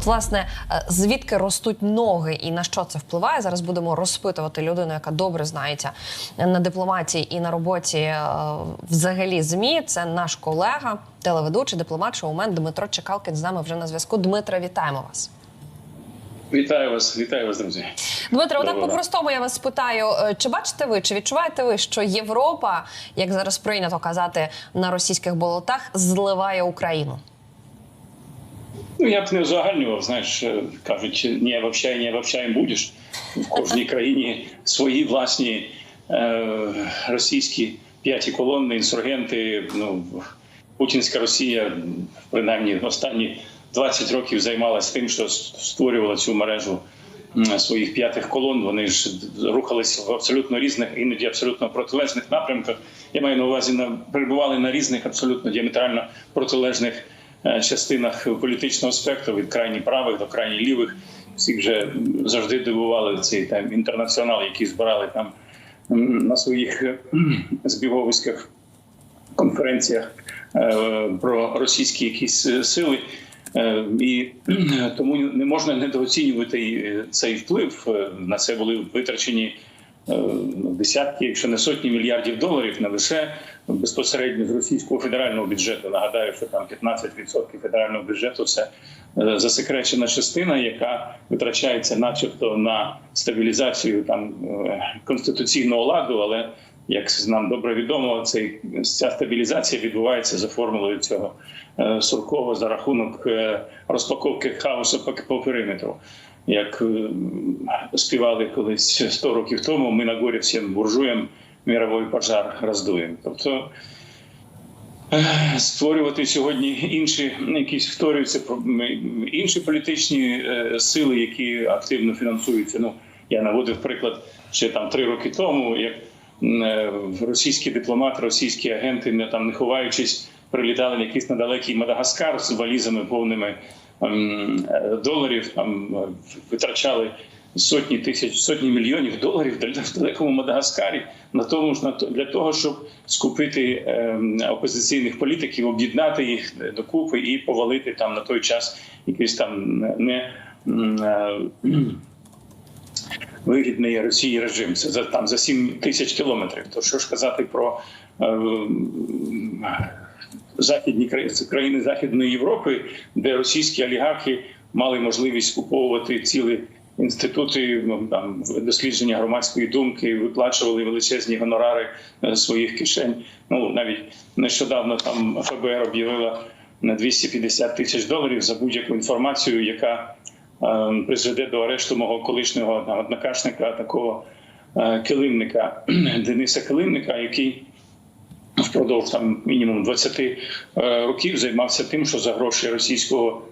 От, власне, е, звідки ростуть ноги і на що це впливає? Зараз будемо розпитувати людину, яка добре знається на дипломатії і на роботі е, взагалі змі. Це наш колега, телеведучий, дипломат, шоумен Дмитро Чекалкін з нами вже на зв'язку. Дмитро, вітаємо вас. Вітаю вас, вітаю вас, друзі. Дмитро, отак по-простому я вас питаю: е, чи бачите ви, чи відчуваєте ви, що Європа, як зараз прийнято казати на російських болотах, зливає Україну? Ну я б не узагальнював, знаєш, е, кажуть, не обобщай, не обобщаєм будеш. В кожній країні свої власні е, російські п'яті колонни, інсургенти. Ну, путінська Росія, принаймні, останні 20 років займалася тим, що створювала цю мережу своїх п'ятих колон. Вони ж рухались в абсолютно різних, іноді абсолютно протилежних напрямках. Я маю на увазі на перебували на різних абсолютно діаметрально протилежних частинах політичного спектру від крайні правих до крайні лівих. Всіх вже завжди дивували ці там інтернаціонали, які збирали там на своїх е, збіговиськах конференціях е, про російські якісь е, сили. Е, І е, тому не можна недооцінювати е, цей вплив. Е, На це були витрачені е, десятки, якщо не сотні мільярдів доларів, не лише безпосередньо з російського федерального бюджету. Нагадаю, що там 15% федерального бюджету це е, засекречена частина, яка витрачається, начебто, на стабілізацію там е, конституційного ладу, але як нам добре відомо, цей ця стабілізація відбувається за формулою цього е, Суркова за рахунок е, розпаковки хаосу по периметру. Як е, співали колись 100 років тому, ми на горі всім буржуям міровий пожар роздуємо. Тобто створювати сьогодні інші якісь вторюються інші політичні е, сили, які активно фінансуються. Ну я наводив приклад ще там три роки тому, як е, російські дипломати, російські агенти, не там не ховаючись, прилітали на якийсь недалекий Мадагаскар з валізами повними ем, доларів, там е, витрачали сотні тисяч, сотні мільйонів доларів в далекому Мадагаскарі на тому ж для того, щоб скупити ем, опозиційних політиків, об'єднати їх докупи і повалити там на той час якийсь там не е, вигідний Росії режим. Це за там за 7 тисяч кілометрів. То що ж казати про е, західні країни, Західної Європи, де російські олігархи мали можливість скуповувати цілі інститути ну, там дослідження громадської думки, виплачували величезні гонорари е, своїх кишень. Ну навіть нещодавно там ФБР об'явила на 250 тисяч доларів за будь-яку інформацію, яка е, призведе до арешту мого колишнього однокашника, такого е, килимника Дениса Килимника, який впродовж там мінімум 20 е, років займався тим, що за гроші російського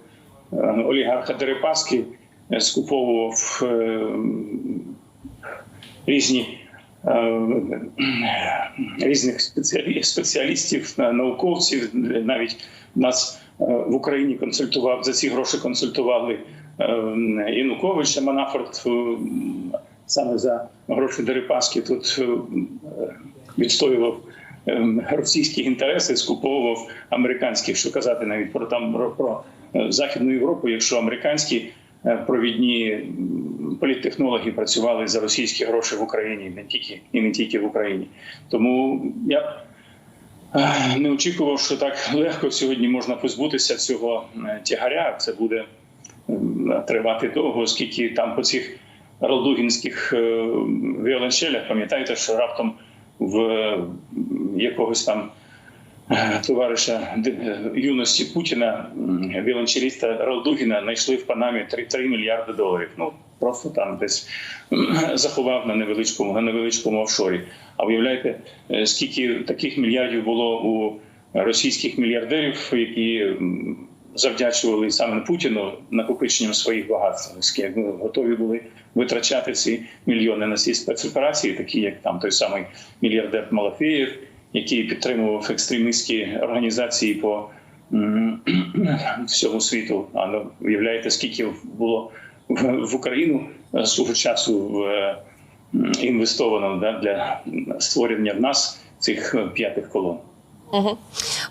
е, олігарха Дерипаски е, скуповував різні. Різних спеціалістів, на- науковців, навіть нас в Україні консультував за ці гроші консультували Януковича Манафорт саме за гроші Дерипаски тут відстоював російські інтереси, скуповував американських. Що казати навіть про там про, е, західну Європу, якщо американські е, провідні політтехнологи працювали за російські гроші в Україні, не тільки і не тільки в Україні. Тому я е, не очікував, що так легко сьогодні можна позбутися цього тягаря. Це буде тривати довго, оскільки там по цих ралдугінських віолончелях, пам'ятаєте, що раптом в якогось там е, товариша е, юності Путіна, віолончеліста Ралдугіна, знайшли в Панамі 3, 3 мільярди доларів. Ну просто там десь заховав на невеличкому на невеличкому офшорі. А уявляєте, е, скільки таких мільярдів було у російських мільярдерів, які завдячували саме Путіну накопиченням своїх багатств, Скільки, ну, готові були витрачати ці мільйони на ці спецоперації, такі як там той самий мільярдер Малафеєв, який підтримував екстремістські організації по всьому світу. А ну, уявляєте, скільки було в, Україну свого часу е, інвестовано да, для створення в нас цих е, п'ятих колон. Угу.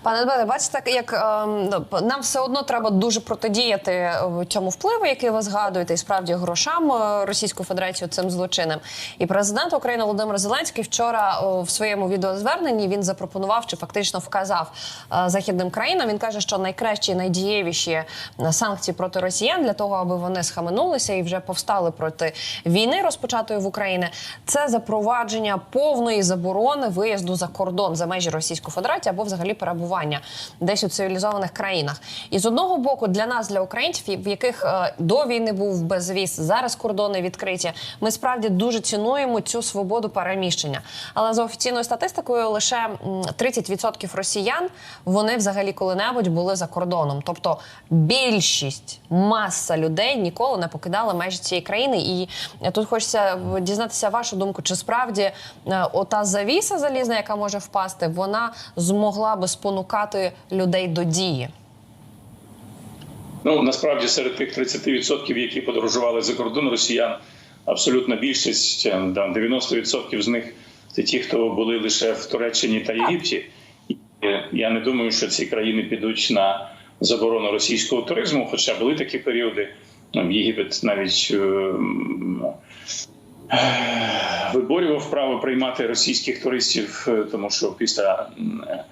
Пане Дмитре, бачите, як ну, нам все одно треба дуже протидіяти е, цьому впливу, який ви згадуєте, і справді грошам е, Російської Федерації цим злочинним. І президент України Володимир Зеленський вчора о, в своєму відеозверненні він запропонував чи фактично вказав е, західним країнам. Він каже, що найкращі, найдієвіші е, санкції проти росіян для того, аби вони схаменулися і вже повстали проти війни, розпочатої в Україні, це запровадження повної заборони виїзду за кордон за межі Російської Федерації або взагалі перебування десь у цивілізованих країнах. І з одного боку, для нас, для українців, в яких е, до війни був безвіз, зараз кордони відкриті. Ми справді дуже цінуємо цю свободу переміщення. Але за офіційною статистикою, лише м, 30% росіян вони взагалі коли-небудь були за кордоном. Тобто більшість маса людей ніколи не покидали межі цієї країни. І е, тут хочеться дізнатися вашу думку, чи справді е, ота завіса залізна, яка може впасти, вона змогла би спонукати людей до дії. Ну насправді серед тих 30%, які подорожували за кордон росіян, абсолютна більшість, е, да, 90% з них це ті, хто були лише в Туреччині та Єгипті. І е, я не думаю, що ці країни підуть на заборону російського туризму, хоча були такі періоди. В Єгипет навіть е, м, е, виборював право приймати російських туристів, е, тому що після е,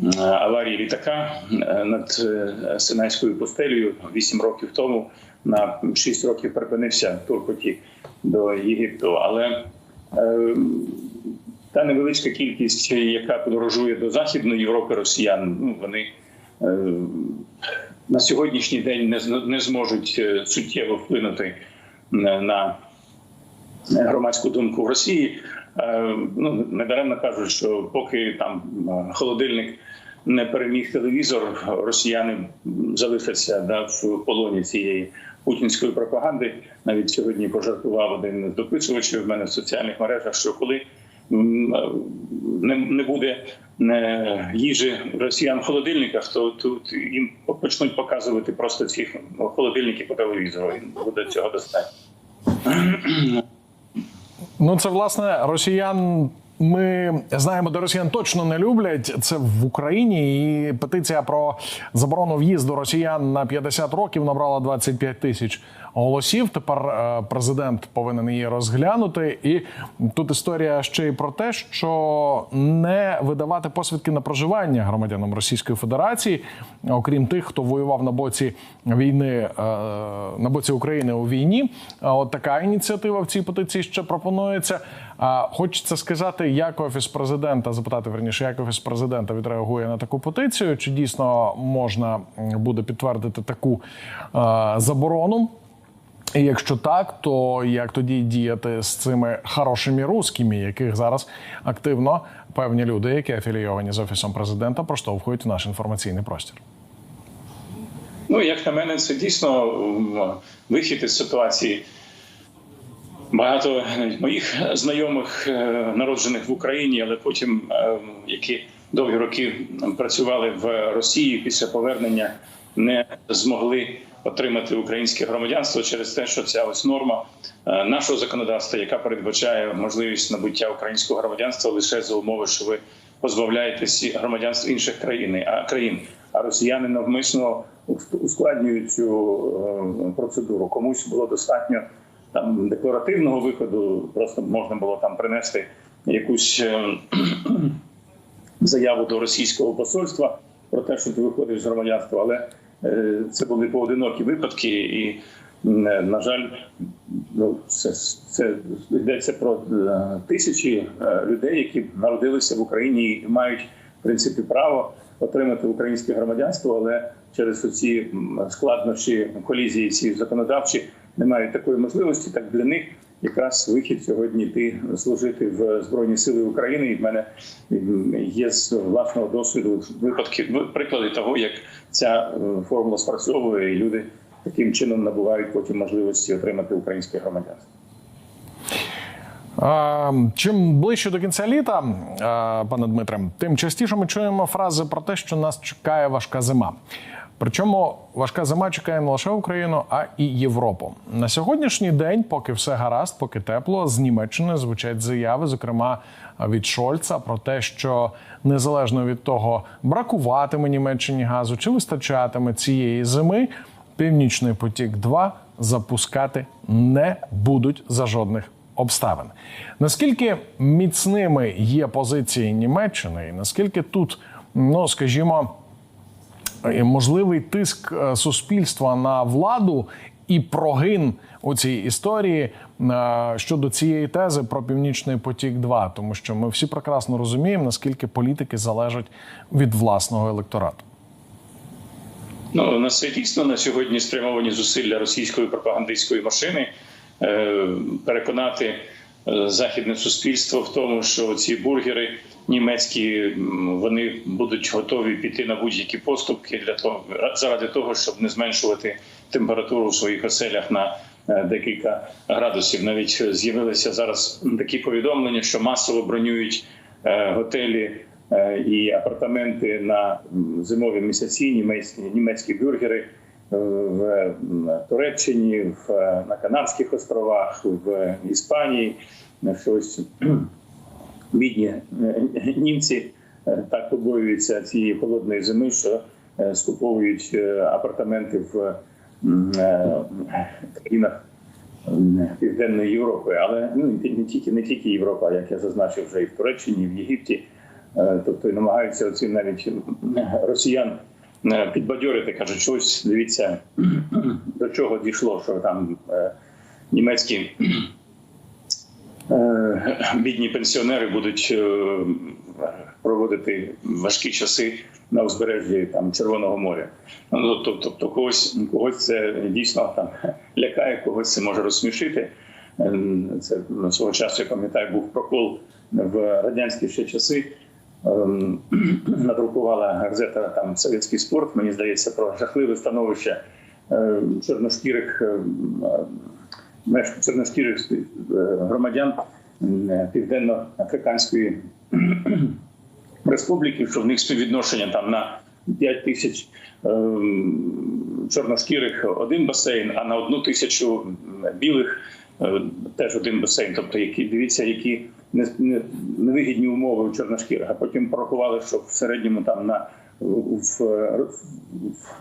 е, аварії літака е, над е, Синайською пустелею 8 років тому на 6 років припинився турпотік до Єгипту. Але е, та невеличка кількість, яка подорожує до Західної Європи росіян, ну вони е, на сьогоднішній день не, зможуть е, суттєво вплинути е, на громадську думку в Росії. Е, Ну недаремно кажуть, що поки там е, холодильник не переміг телевізор, росіяни залишаться да, в полоні цієї путінської пропаганди. Навіть сьогодні пожартував один з дописувачів в мене в соціальних мережах, що коли е, не, не буде їжі росіян в холодильниках, то тут їм почнуть показувати просто ці холодильники по телевізору. Буде цього достатньо. Ну, це власне росіян. Ми знаємо, де росіян точно не люблять. Це в Україні. І петиція про заборону в'їзду росіян на 50 років набрала 25 тисяч голосів. Тепер е, президент повинен її розглянути. І тут історія ще й про те, що не видавати посвідки на проживання громадянам Російської Федерації, окрім тих, хто воював на боці війни е, на боці України у війні. А От така ініціатива в цій петиції ще пропонується. А Хочеться сказати, як офіс президента запитати верніше, як офіс президента відреагує на таку петицію. Чи дійсно можна буде підтвердити таку е, заборону? І якщо так, то як тоді діяти з цими хорошими русскими, яких зараз активно певні люди, які афілійовані з офісом президента, проштовхують в наш інформаційний простір? Ну, як на мене, це дійсно вихід із ситуації. Багато навіть моїх знайомих, е, народжених в Україні, але потім е, які довгі роки працювали в Росії після повернення, не змогли отримати українське громадянство через те, що ця ось норма е, нашого законодавства, яка передбачає можливість набуття українського громадянства лише за умови, що ви позбавляєтесь громадянства інших країн, а країн. А росіяни навмисно ускладнюють цю е, процедуру. Комусь було достатньо там декларативного виходу, просто можна було там принести якусь е, заяву до російського посольства про те, що ти виходиш з громадянства, але е, це були поодинокі випадки, і е, на жаль, ну це, це йдеться про тисячі людей, які народилися в Україні і мають в принципі право отримати українське громадянство, але через оці складнощі колізії ці законодавчі не мають такої можливості. Так для них якраз вихід сьогодні йти служити в збройні сили України. І в мене є з власного досвіду випадки ну, приклади того, як ця е, формула спрацьовує, і люди таким чином набувають потім можливості отримати українське громадянство. Чим ближче до кінця літа, пане Дмитре, тим частіше ми чуємо фрази про те, що нас чекає важка зима. Причому важка зима чекає не лише Україну, а і Європу. На сьогоднішній день, поки все гаразд, поки тепло, з Німеччини звучать заяви, зокрема від Шольца, про те, що незалежно від того, бракуватиме Німеччині газу чи вистачатиме цієї зими, Північний потік 2 запускати не будуть за жодних обставин. Наскільки міцними є позиції Німеччини, і наскільки тут, ну скажімо, можливий тиск е, суспільства на владу і прогин у цій історії е, щодо цієї тези про північний потік 2 тому що ми всі прекрасно розуміємо, наскільки політики залежать від власного електорату. Ну, на це дійсно на сьогодні спрямовані зусилля російської пропагандистської машини е, переконати е, західне суспільство в тому, що ці бургери німецькі вони будуть готові піти на будь-які поступки для того, заради того, щоб не зменшувати температуру в своїх оселях на е, декілька градусів. Навіть з'явилися зараз такі повідомлення, що масово бронюють е, готелі е, і апартаменти на зимові місяці. Німецькі німецькі бюргери в Туреччині, в на Канарських островах, в Іспанії. Щось бідні е, німці е, так побоюються цієї холодної зими, що е, скуповують апартаменти в країнах Південної Європи, але ну не тільки не тільки Європа, як я зазначив, вже і в Туреччині, і в Єгипті. Тобто намагаються оці навіть росіян підбадьорити, кажуть, щось дивіться до чого дійшло, що там е, німецькі е, бідні пенсіонери будуть е, проводити важкі часи на узбережжі там Червоного моря. Ну тобто, тобто когось когось це дійсно там лякає, когось це може розсмішити. Е, Це ну, свого часу я пам'ятаю, був прокол в радянські ще часи. Ем, Надрукувала газета там Совєтський спорт. Мені здається, про жахливе становище е, чорношкірих е, чорношкірих е, громадян Південно-Африканської республіки, що в них співвідношення там на 5 тисяч ем, чорношкірих один басейн, а на одну тисячу білих теж один басейн. Тобто, які дивіться, які не- не- невигідні умови у чорношкірих. А потім порахували, що в середньому там на в, в,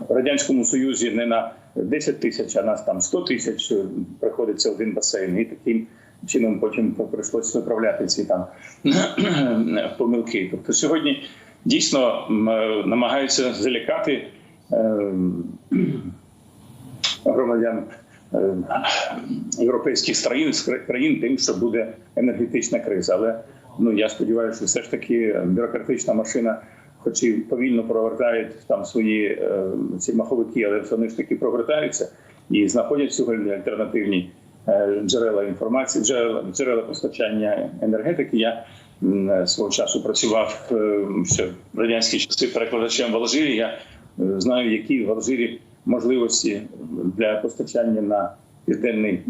радянському союзі не на 10 тисяч, а нас там 100 тисяч е, приходиться один басейн, і таким чином потім прийшлося виправляти ці там помилки. Тобто сьогодні дійсно е, намагаються залякати е, громадян е, європейських країн країн тим, що буде енергетична криза. Але ну я сподіваюся, що все ж таки бюрократична машина, хоч і повільно провертають там свої е, ці маховики, але вони ж таки провертаються і знаходять сьогодні альтернативні е, джерела інформації, джерела джерела постачання енергетики. Я свого часу працював е, ще в радянські часи перекладачем в Алжирі. Я е, знаю, які в Алжирі можливості для постачання на південний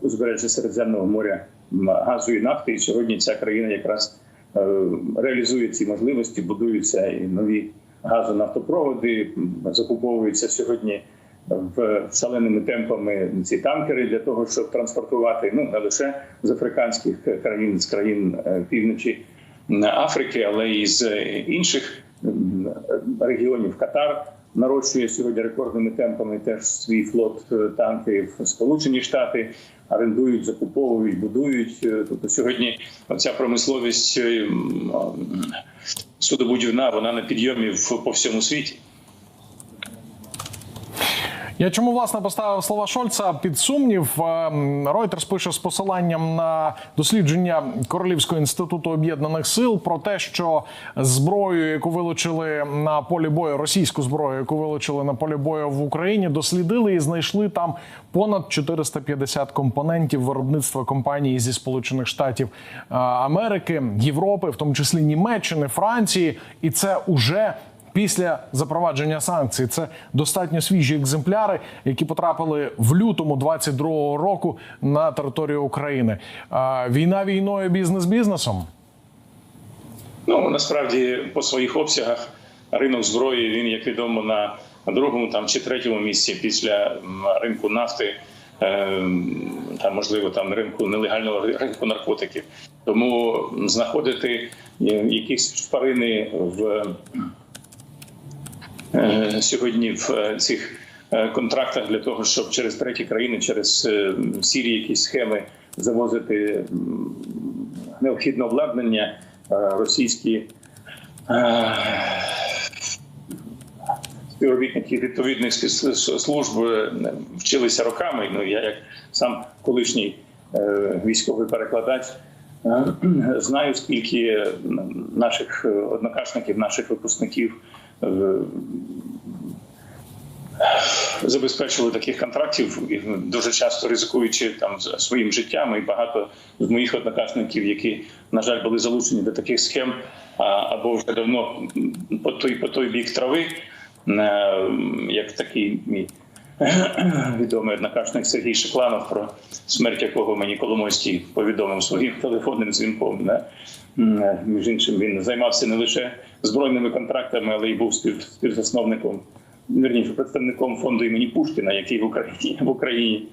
узбережжя Середземного моря газу і нафти. І сьогодні ця країна якраз е, реалізує ці можливості, будуються і нові газонафтопроводи, закуповуються сьогодні в шаленими темпами ці танкери для того, щоб транспортувати ну не лише з африканських країн, з країн е, півночі Африки, але і з інших регіонів Катар. Нарощує сьогодні рекордними темпами теж свій флот е, танків. Сполучені Штати орендують, закуповують, будують. Е, Тобто сьогодні ця промисловість е, судобудівна вона на підйомі по всьому світі. Я чому власне поставив слова Шольца під сумнів? Ем, Reuters пише з посиланням на дослідження Королівського інституту об'єднаних сил про те, що зброю, яку вилучили на полі бою, російську зброю, яку вилучили на полі бою в Україні, дослідили і знайшли там понад 450 компонентів виробництва компаній зі Сполучених Штатів е, Америки, Європи, в тому числі Німеччини, Франції, і це уже після запровадження санкцій. Це достатньо свіжі екземпляри, які потрапили в лютому 22-го року на територію України. Війна війною, бізнес бізнесом. Ну насправді по своїх обсягах ринок зброї він, як відомо, на другому там чи третьому місці після ринку нафти, е, там можливо там ринку нелегального ринку наркотиків. Тому знаходити е, якісь шпарини в сьогодні в е, цих е, контрактах для того, щоб через треті країни, через е, сірі якісь схеми завозити необхідне обладнання е, російські е, співробітники відповідних служб е, вчилися роками. Ну я як сам колишній е, військовий перекладач. е, Знаю, скільки наших е, однокашників, наших випускників е, забезпечили таких контрактів, дуже часто ризикуючи там своїм життям. І багато з моїх однокласників, які на жаль були залучені до таких схем, або вже давно по той по той бік трави, е, як такий мій. Відомий однокашник Сергій Шекланов, про смерть якого мені Коломойський повідомив своїм телефонним дзвінком. Да? Е, Між іншим, він займався не лише збройними контрактами, але й був спів- співзасновником вірніше представником фонду імені Пушкіна, який в Україні в Україні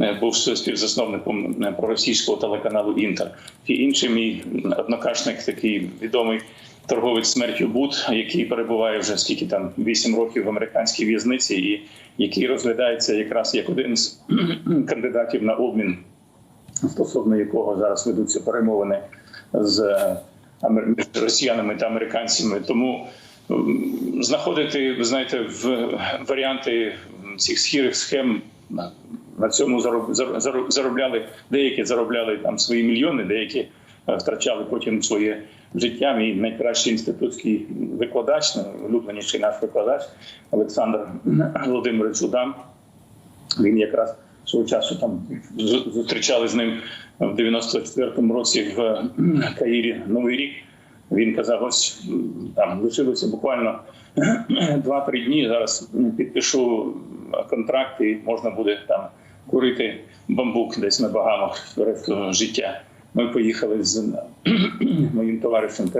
е, був співзасновником е, проросійського телеканалу Інтер. І інший мій однокашник, такий відомий торговець смертю Бут, який перебуває вже скільки там 8 років в американській в'язниці, і який розглядається якраз як один з кандидатів на обмін, стосовно якого зараз ведуться перемовини з е, росіянами та американцями. Тому знаходити, ви знаєте, в варіанти цих схірих схем на- цьому зароб- зар- зар- заробляли деякі заробляли там свої мільйони, деякі е, втрачали потім своє життя. Мій найкращий інститутський викладач, ну, улюбленіший наш викладач Олександр Володимирович Удам. Він якраз свого часу там зустрічали з ним в 94-му році в Каїрі Новий рік. Він казав: ось там лишилося буквально 2-3 дні. Зараз підпишу контракт, і можна буде там курити бамбук десь на Багамах решту життя. Ми поїхали з моїм товаришем,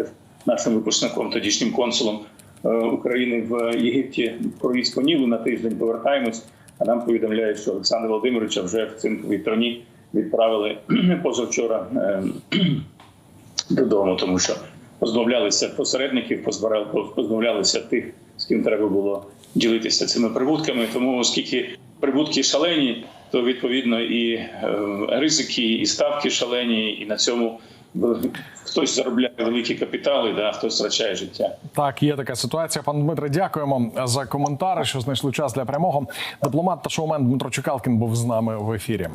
нашим випускником, тодішнім консулом е, України в Єгипті круїз по Нілу на тиждень повертаємось. А нам повідомляють, що Олександра Володимировича вже в цинковій троні відправили позавчора е, додому, тому що позбавлялися посередників, позбавлялися тих, з ким треба було ділитися цими прибутками. Тому оскільки прибутки шалені, то відповідно і е, ризики, і ставки шалені, і на цьому хтось заробляє великі капітали, да, хтось втрачає життя. Так, є така ситуація. Пан Дмитре, дякуємо за коментари, що знайшли час для прямого. Дипломат та шоумен Дмитро Чекалкін був з нами в ефірі.